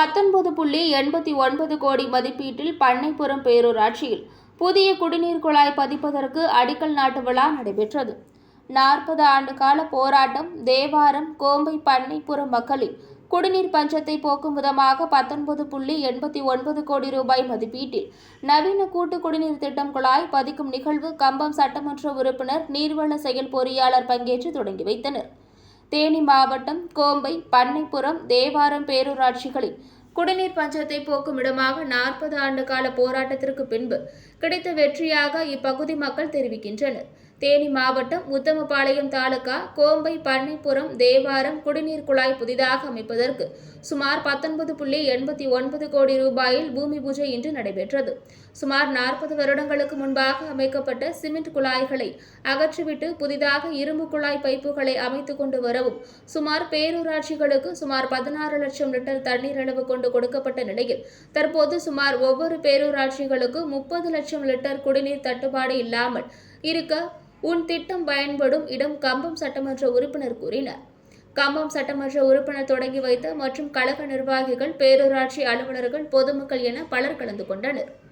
பத்தொன்பது புள்ளி எண்பத்தி ஒன்பது கோடி மதிப்பீட்டில் பண்ணைப்புறம் பேரூராட்சியில் புதிய குடிநீர் குழாய் பதிப்பதற்கு அடிக்கல் நாட்டு விழா நடைபெற்றது. நாற்பது ஆண்டு கால போராட்டம் தேவாரம் கோம்பை பண்ணைப்புறம் மக்களின் குடிநீர் பஞ்சத்தை போக்கும் விதமாக பத்தொன்பது புள்ளி எண்பத்தி ஒன்பது கோடி ரூபாய் மதிப்பீட்டில் நவீன கூட்டு குடிநீர் திட்டம் குழாய் பதிக்கும் நிகழ்வு கம்பம் சட்டமன்ற உறுப்பினர் நீர்வள செயல் பொறியாளர் பங்கேற்று தொடங்கி வைத்தனர். தேனி மாவட்டம் கோம்பை பண்ணைப்புறம் தேவாரம் பேரூராட்சிகளில் குடிநீர் பஞ்சத்தை போக்கும் இடமாக நாற்பது ஆண்டு கால போராட்டத்திற்கு பின்பு கிடைத்த வெற்றியாக இப்பகுதி மக்கள் தெரிவிக்கின்றனர். தேனி மாவட்டம் உத்தமபாளையம் தாலுகா கோம்பை பண்ணைப்புறம் தேவாரம் குடிநீர் குழாய் புதிதாக அமைப்பதற்கு சுமார் பத்தொன்பது புள்ளி எண்பத்தி ஒன்பது கோடி ரூபாயில் பூமி பூஜை இன்று நடைபெற்றது. சுமார் நாற்பது வருடங்களுக்கு முன்பாக அமைக்கப்பட்ட சிமெண்ட் குழாய்களை அகற்றிவிட்டு புதிதாக இரும்பு குழாய் பைப்புகளை அமைத்துக் கொண்டு வரவும் சுமார் பேரூராட்சிகளுக்கு சுமார் பதினாறு லட்சம் லிட்டர் தண்ணீர் அளவு கொண்டு கொடுக்கப்பட்ட நிலையில் தற்போது சுமார் ஒவ்வொரு பேரூராட்சிகளுக்கும் முப்பது லட்சம் லிட்டர் குடிநீர் தட்டுப்பாடு இல்லாமல் இருக்க உன் திட்டம் பயன்படும் இடம் கம்பம் சட்டமன்ற உறுப்பினர் கூறினார். கம்பம் சட்டமன்ற உறுப்பினர் தொடங்கி வைத்த மற்றும் கழக நிர்வாகிகள் பேரூராட்சி அலுவலர்கள் பொதுமக்கள் என பலர் கலந்து கொண்டனர்.